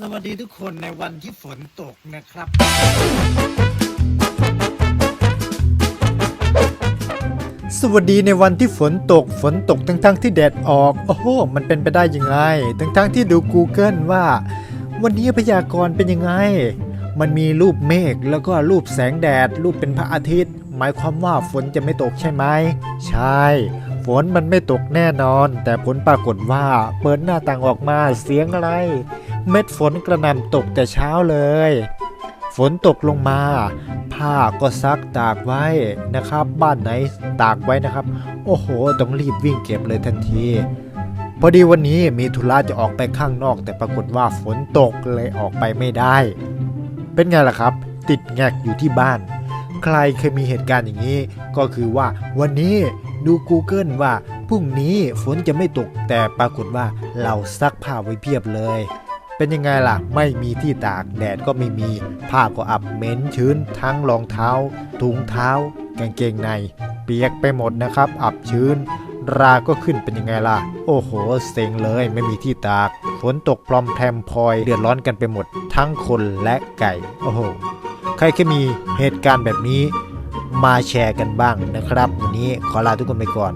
สวัสดีทุกคนในวันที่ฝนตกนะครับ สวัสดีในวันที่ฝนตก ฝนตกทั้งๆที่แดดออก โอ้โห มันเป็นไปได้ยังไง ทั้งๆที่ดู Google ว่า วันนี้พยากรณ์เป็นยังไง มันมีรูปเมฆแล้วก็รูปแสงแดด รูปเป็นพระอาทิตย์ หมายความว่าฝนจะไม่ตกใช่ไหม ใช่ ฝนมันไม่ตกแน่นอน แต่ผลปรากฏว่าเปิดหน้าต่างออกมาเสียงอะไร เม็ดฝนกระหน่ำตกแต่เช้าเลย ฝนตกลงมา ผ้าก็ซักตากไว้นะครับ บ้านไหนตากไว้นะครับ โอ้โห ต้องรีบวิ่งเก็บเลยทันทีพอดีวันนี้มีธุระจะออกไปข้างนอก แต่ปรากฏว่าฝนตกเลยออกไปไม่ได้ เป็นไงล่ะครับ ติดแงกอยู่ที่บ้าน ใครเคยมีเหตุการณ์อย่างนี้ ก็คือว่าวันนี้ดู Google ว่าพรุ่งนี้ฝนจะไม่ตกแต่ปรากฏว่าเราซักผ้าไว้เพียบเลย เป็นยังไงล่ะ ไม่มีที่ตากแดดก็ไม่มี ผ้าก็อับเหม็นชื้น ทั้งรองเท้า ถุงเท้ากางเกงใน เปียกไปหมดนะครับ อับชื้น ราก็ขึ้นเป็นยังไงล่ะ โอ้โห เซ็งเลยไม่มีที่ตาก ฝนตกปลอมแพรมพลอย เดือดร้อนกันไปหมด ทั้งคนและไก่ โอ้โห ใครเคยมีเหตุการณ์แบบนี้มาแชร์กันบ้างนะครับ วันนี้ขอลาทุกคนไปก่อน